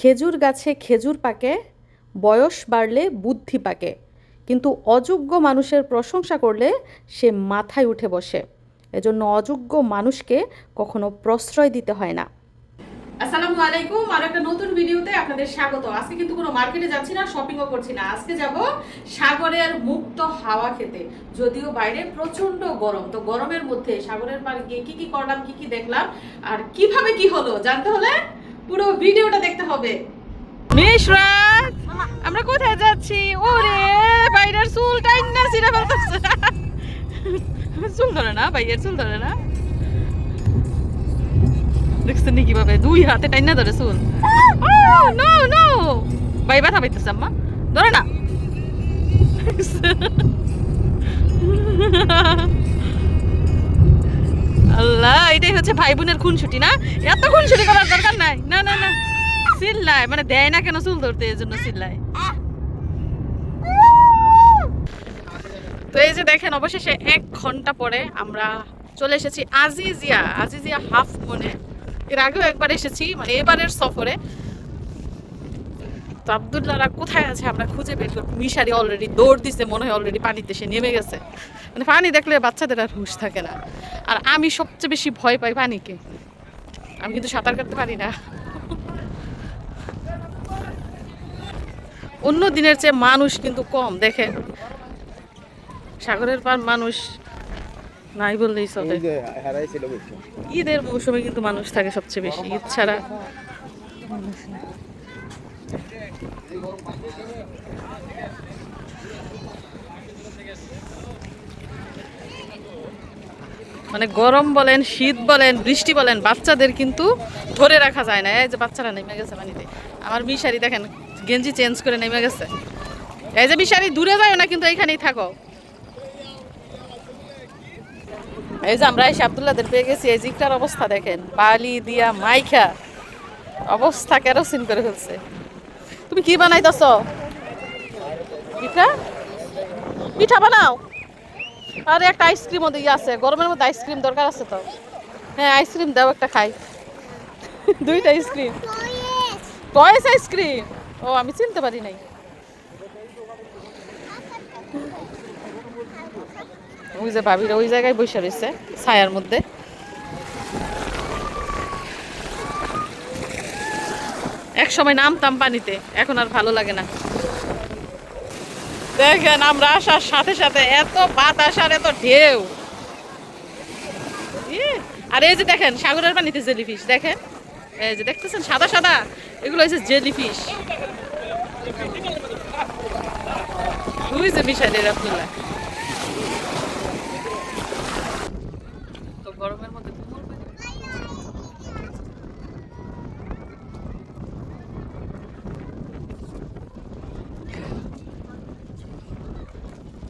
খেজুর গাছে খেজুর পাকে, বয়স বাড়লে বুদ্ধি পাকে। কিন্তু অযোগ্য মানুষের প্রশংসা করলে সে মাথায় উঠে বসে। এজন্য অযোগ্য মানুষকে কখনো প্রশ্রয় দিতে হয় না। আসসালামু আলাইকুম, আর একটা নতুন ভিডিওতে আপনাদের স্বাগত। আজকে কিন্তু কোনো মার্কেটে যাচ্ছি না শপিংও করছি না। আজকে যাব সাগরের মুক্ত হাওয়া খেতে, যদিও বাইরে প্রচণ্ড গরম। তো গরমের মধ্যে সাগরের পাড়ে গিয়ে কি কি করলাম, কি কি দেখলাম, আর কীভাবে কি হলো, জানতে হলে পুরো ভিডিওটা দেখতে হবে। মিশরাত আমরা কোথায় যাচ্ছি? ওরে বাইরের চুল টাইন না সিরা ফেলতেছে। চুল ধরে না বাইরের চুল ধরে না। দেখছেন নি কীভাবে? দুই হাতে টাইনা ধরে চুল। নো নো বাই ব্যথা পাইতেছে আম্মা। ধরে না। এটাই হচ্ছে ভাই বোনের খুনসুটি, না? এত খুনসুটি করার দরকার নাই। না না না। চিল্লায় মানে দেয় না কেন চুল ধরতে, এই জন্য চিল্লায়। তো এই যে দেখেন, অবশেষে এক ঘণ্টা পরে আমরা চলে এসেছি আজিজিয়া আজিজিয়া হাফ মনে। এর আগেও একবার এসেছি মানে এবারের সফরে। তো আবদুল্লাহরা কোথায় আছে? আমরা খুঁজে বের করব। মিশারি অলরেডি দৌড় দিছে মনে হয় অলরেডি পানিতে সে নেমে গেছে। মানে পানি দেখলে বাচ্চাদের আর হুঁশ থাকে না। আর আমি সবচেয়ে বেশি ভয় পাই পানিকে। আমি কিন্তু সাঁতার কাটতে পারি না। অন্য দিনের চেয়ে মানুষ কিন্তু কম দেখেন। সাগরের পার মানুষ নাই বললেই চলে। ঈদের মৌসুমে কিন্তু মানুষ থাকে সবচেয়ে বেশি ঈদ ছাড়া। মানে গরম বলেন, শীত বলেন, বৃষ্টি বলেন, বাচ্চাদের কিন্তু ধরে রাখা যায় না। এই যে বাচ্চারা নেমে গেছে পানিতে। আমার মিশারি দেখেন, গেঞ্জি চেঞ্জ করে নেমে গেছে। এই যে মিশারি, দূরে যায় না, কিন্তু এইখানেই থাকো। এই যে আমরা এসে আবদুল্লাদের পেয়ে গেছি, এই জিকটার অবস্থা দেখেন। বালি দিয়া মাইখা অবস্থা কেরোসিন করে ফেলছে। তুমি কি বানাইতেছ? পিঠা? পিঠা বানাও। আরে, একটা আইসক্রিমও দিয়ে আছে। গরমের মধ্যে আইসক্রিম দরকার আছে তো। হ্যাঁ আইসক্রিম দাও, একটা খাই। দুইটা আইসক্রিম। Toys ice cream? ও, আমি চিনতে পারি নাই। ওই যে ভাবিরা ওই জায়গায় বসে রয়েছে ছায়ার মধ্যে। এক সময় নামতাম পানিতে, এখন আর ভালো লাগে না। দেখেন আমরা আসার সাথে সাথে এত বাতাস আর এত ঢেউ। আর এই যে দেখেন, সাগরের পানিতে জেলিফিশ দেখেন? এই যে দেখতেছেন, সাদা সাদা, এগুলো হচ্ছে জেলিফিশ ওই যে আব্দুল্লাহ তো গরমের মধ্যে কোমল পানি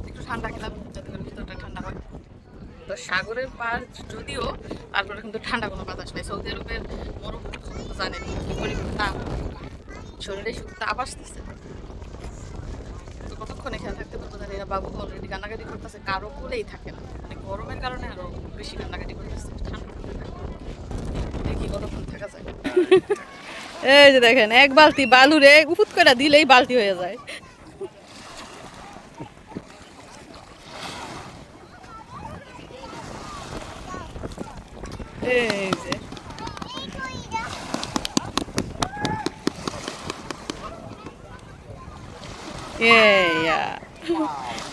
একটু ঠান্ডা খেলাম যাতে করে ভিতরটা ঠান্ডা হয়। তো সাগরের পার যদিও তারপরে কিন্তু ঠান্ডা কোনো বাতাস নেই। সৌদি আরবের মরুভূমি তো জানেন কি পরিমাণ তাপ। শরীরে শুধু তাপ আসতেছে। তো কতক্ষণ এখানে থাকতে পারব জানি না। বাবু অলরেডি কান্নাকাটি করতেছে, কারও কোলেই থাকে না। মানে গরমের কারণে আরও বেশি কান্নাকাটি করতেছে, ঠান্ডা দেখি কতক্ষণ থাকা যায়। এই যে দেখেন, এক বালতি বালুরে উপুত করে দিলেই বালতি হয়ে যায়।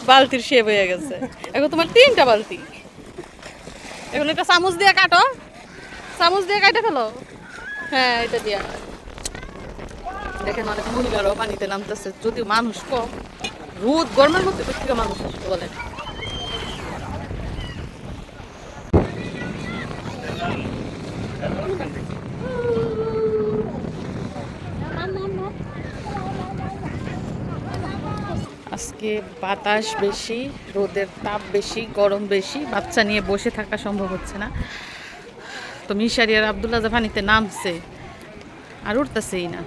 বালতির শেপ হয়ে গেছে। এখন তোমার তিনটা বালতি। এখন একটা চামচ দিয়ে কাটো। চামচ দিয়ে কাটে ফেলো। হ্যাঁ এটা দিয়া। দেখেন অনেক মহিলারাও পানিতে নামতেছে। যদিও মানুষ কম, রোদ গরমের মধ্যে থেকে মানুষ আসতে বলে আজকে বাতাস বেশি, রোদের তাপ বেশি, গরম বেশি, বাচ্চা নিয়ে বসে থাকা সম্ভব হচ্ছে না। তো মিশারি আর আবদুল্লাহ জাফানিতে নামছে আর উঠতেছেই না।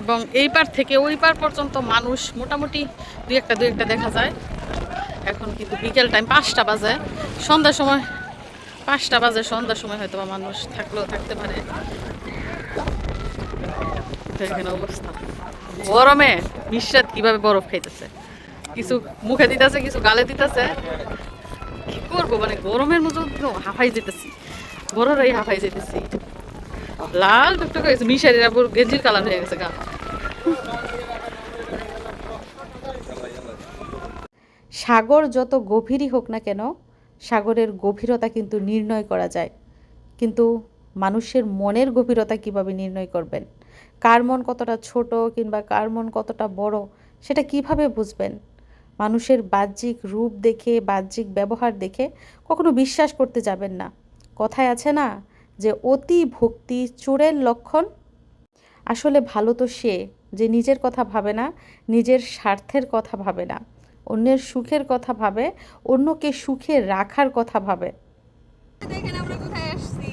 এবং এই পার থেকে ওই পার পর্যন্ত মানুষ মোটামুটি দুই একটা দুই একটা দেখা যায়। এখন কিন্তু বিকেল টাইম পাঁচটা বাজে। সন্ধ্যার সময়, পাঁচটা বাজে, সন্ধ্যার সময় হয়তো বা মানুষ থাকলেও থাকতে পারে। এখানে অবস্থা। গরমে মিশ্রাত কীভাবে বরফ খাইতেছে? কিছু মুখে দিতেছে, কিছু গালে দিতেছে। কি করব? মানে গরমের মতো হাফাই যেতেছি। বড়রাই হাফাই যেতেছি। লাল টুকটুক হয়েছে মিশারির আবার গেঞ্জির কালার হয়ে গেছে গা। সাগর যত গভীরই হোক না কেন, সাগরের গভীরতা কিন্তু নির্ণয় করা যায়। কিন্তু মানুষের মনের গভীরতা কীভাবে নির্ণয় করবেন? কার মন কতটা ছোট কিংবা কার মন কতটা বড়, সেটা কীভাবে বুঝবেন? মানুষের বাহ্যিক রূপ দেখে, বাহ্যিক ব্যবহার দেখে কখনো বিশ্বাস করতে যাবেন না। কথায় আছে না যে, অতি ভক্তি চোরের লক্ষণ? আসলে ভালো তো সে যে, নিজের কথা ভাবে না, নিজের স্বার্থের কথা ভাবে না। অন্যের সুখের কথা ভাবে, অন্যকে সুখে রাখার কথা ভাবে দেখেন আমরা কোথায় আসছি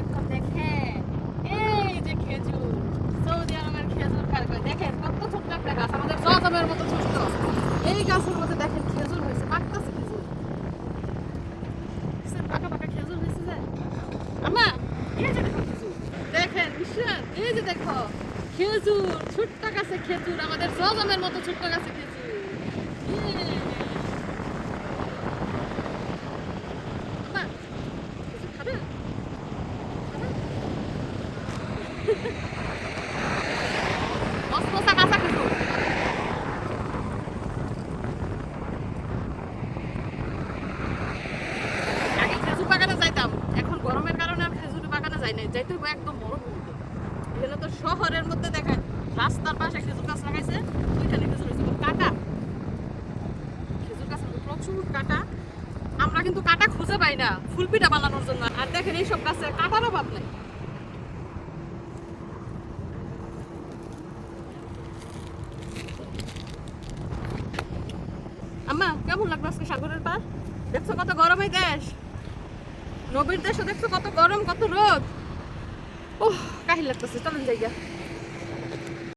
এখন দেখেন এই যে খেজুর সৌদি আরবের খেজুর কারখানা দেখেন কত ছোট্ট একটা গাছ আমাদের জজমের মতো ছোট্ট এই গাছের মধ্যে দেখেন খেজুর হয়েছে পাকতেছে খেজুর সে খেজুর খেজুর দেখেন এই যে দেখো, খেজুর, ছোট্ট গাছে খেজুর, আমাদের সজনের মতো ছোট্ট গাছে খেজুর ইয়ে। আমা কিছু খাবে মসমসা কাঁচা খেজুর আগে খেজুর বাগানে যাইতাম এখন গরমের কারণে আর খেজুর বাগানে যাই নাই যাইতে হবে একদম মরুভূমিতে এগুলো তো শহরের মধ্যে দেখেন রাস্তার পাশে খেজুর গাছ লাগাইছে ওইখানে খেজুর হয়েছে কিন্তু কাটা খেজুর গাছের মধ্যে প্রচুর কাটা আমরা কিন্তু কাটা খুঁজে পাই না ফুলপিঠা বানানোর জন্য। আর দেখেন এইসব গাছে কাটার অভাব নেই আম্মা, কেমন লাগল আজকে সাগরের পার দেখছ কত গরম এই দেশ নবীর দেশও দেখছ কত গরম, কত রোদ। ওহ কাহিল লাগতেছে, চলেন জায়গা